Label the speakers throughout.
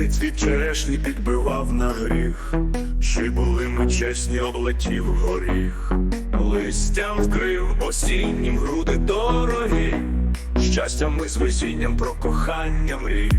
Speaker 1: Палиці черешні підбивав на гріх, чи були ми чесні, облетів горіх, листям вкрив осіннім груди дорогі, щастям ми з весінням про кохання мрій.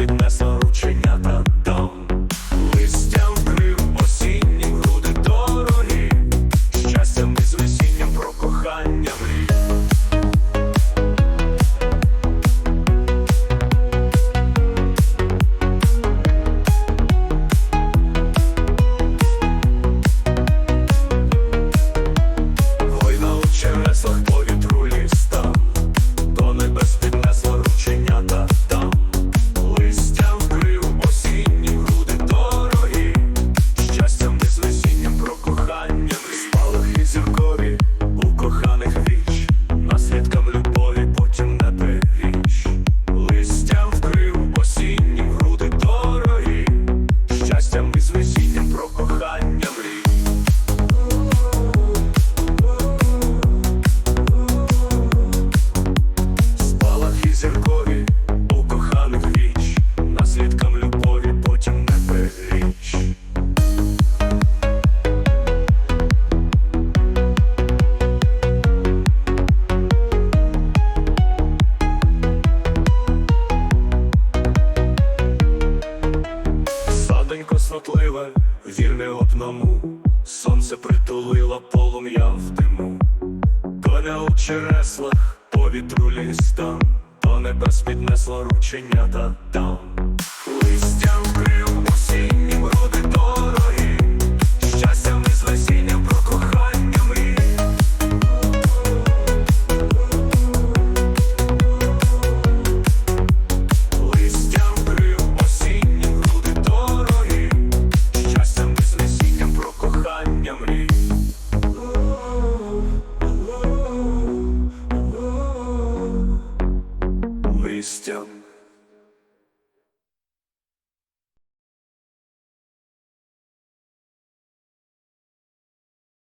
Speaker 1: піднесли. цнотливе, вірне одному, сонце притулило полум'я в диму, то не у череслах по вітру лістам, то небес піднесло рученята там.